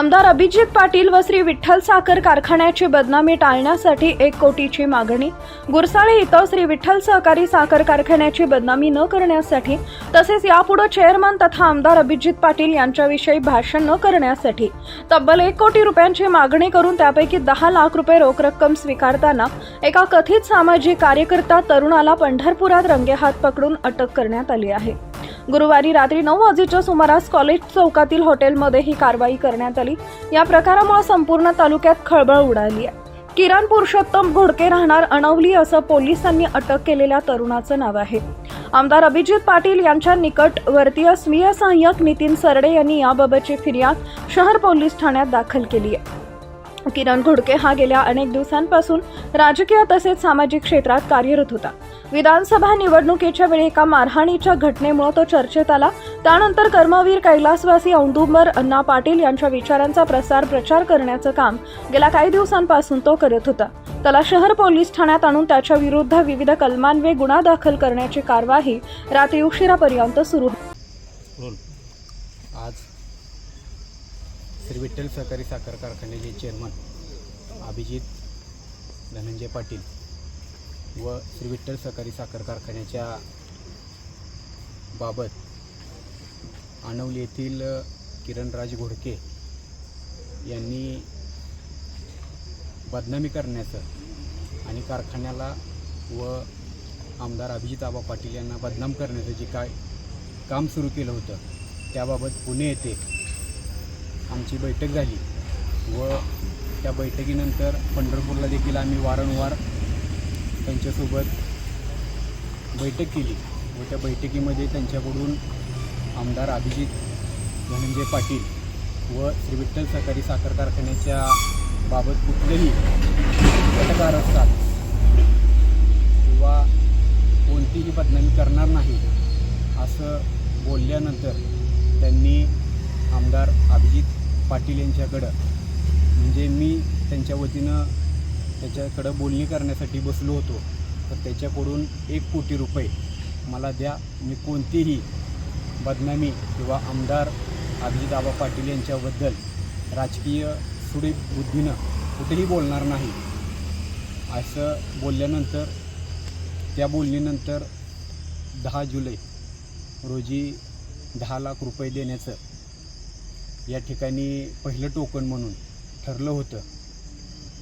आमदार अभिजित पाटील व श्री विठ्ठल साखर कारखान्याची बदनामी टाळण्यासाठी एक कोटीची मागणी. गुरसाळे इथं श्री विठ्ठल सहकारी साखर कारखान्याची बदनामी न करण्यासाठी तसेच यापुढे चेअरमन तथा आमदार अभिजित पाटील यांच्याविषयी भाषण न करण्यासाठी. तब्बल एक कोटी रुपयांची मागणी करून त्यापैकी दहा लाख रुपये रोख रक्कम स्वीकारताना एका कथित सामाजिक कार्यकर्ता तरुणाला पंढरपुरात रंगेहात पकडून अटक करण्यात आली आहे. गुरुवारी रात्री नऊ वाजेच्या सुमारास कॉलेज चौकातील हॉटेलमध्ये ही कारवाई करण्यात आली. या प्रकारामुळे संपूर्ण तालुक्यात खळबळ उडाली आहे. किरण पुरुषोत्तम घोडके राहणार अणवली असं पोलिसांनी अटक केलेल्या तरुणाचं नाव आहे. आमदार अभिजित पाटील यांच्या निकटवर्तीय स्वीय सहाय्यक नितीन सरडे यांनी याबाबतची फिर्याद शहर पोलीस ठाण्यात दाखल केली आहे. किरण घोडके हा गेल्या अनेक दिवसांपासून राजकीय तसेच सामाजिक क्षेत्रात कार्यरत होता. विधानसभा निवडणुकीच्या वेळी एका मारहाणीच्या घटनेमुळे तो चर्चेत आला. त्यानंतर कर्मवीर कैलासवासी औंदुंबर अण्णा पाटील यांच्या विचारांचा प्रसार प्रचार करण्याचं काम गेल्या काही दिवसांपासून तो करत होता. त्याला शहर पोलीस ठाण्यात आणून त्याच्या विरुद्ध विविध कलमांवे गुन्हा दाखल करण्याची कारवाई रात्री उशिरापर्यंत सुरू आज श्री विठ्ठल सहकारी साखर कारखान्याचे चेअरमन अभिजित धनंजय पाटील व श्री विठ्ठल सहकारी साखर कारखान्याच्या बाबत आणवली येथील किरणराज घोडके यांनी बदनामी करण्याचं आणि कारखान्याला व आमदार अभिजित आबा पाटील यांना बदनाम करण्याचं जे काय काम सुरू केलं होतं त्याबाबत पुणे येथे आमची बैठक झाली व त्या बैठकीनंतर पंढरपूरला देखील आम्ही वारंवार त्यांच्यासोबत बैठक केली. व त्या बैठकीमध्ये त्यांच्याकडून आमदार अभिजित धनंजय पाटील व श्री विठ्ठल सहकारी साखर कारखान्याच्या बाबत कुठलेही घटकार असतात किंवा कोणतीही बदनामी करणार नाही असं बोलल्यानंतर त्यांनी आमदार अभिजित पाटील यांच्याकडं म्हणजे मी त्यांच्या वतीनं त्याच्याकडं बोलणी करण्यासाठी बसलो होतो. तर त्याच्याकडून एक कोटी रुपये मला द्या. मी कोणतीही बदनामी किंवा आमदार अभिजित आबा पाटील यांच्याबद्दल राजकीय सुडी बुद्धीनं कुठेही बोलणार नाही. असं बोलल्यानंतर त्या बोलणीनंतर दहा जुलै रोजी दहा लाख रुपये देण्याचं या ठिकाणी पहिलं टोकन म्हणून ठरलं होतं.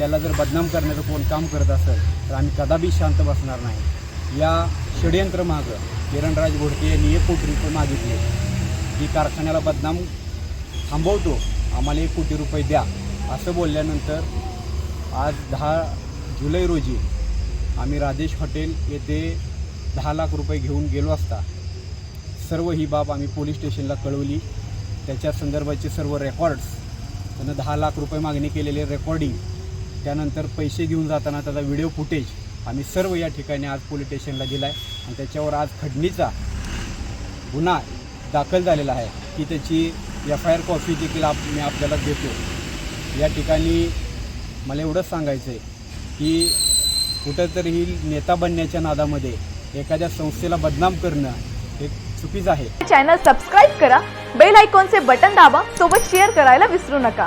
त्याला जर बदनाम करण्याचं कोण काम करत असेल तर आम्ही कदापि शांत बसणार नाही. या षडयंत्र मागं किरणराज घोडके यांनी एक कोटी रुपये मागितले. की कारखान्याला बदनाम थांबवतो आम्हाला एक कोटी रुपये द्या असं बोलल्यानंतर आज दहा जुलै रोजी आम्ही राजेश हॉटेल येथे दहा लाख रुपये घेऊन गेलो असता. सर्व ही बाब आम्ही पोलीस स्टेशनला कळवली. त्याच्या संदर्भाचे सर्व रेकॉर्ड्स त्यांना दहा लाख रुपये मागणी केलेले रेकॉर्डिंग त्यानंतर पैसे घेऊन जाताना त्याचा व्हिडिओ फुटेज आम्ही सर्व या ठिकाणी आज पोलीस स्टेशनला दिला आहे आणि त्याच्यावर आज खडणीचा गुन्हा दाखल झालेला आहे. की त्याची एफ आय आर कॉपी देखील आप मी आपल्याला देतो या ठिकाणी मला एवढंच सांगायचं आहे की कुठंतरी नेता बनण्याच्या नादामध्ये एखाद्या संस्थेला बदनाम करणं हे चुकीचं आहे. चॅनल सबस्क्राईब करा. बेल आयकॉनचे बटन दाबा. सोबत शेअर करायला विसरू नका.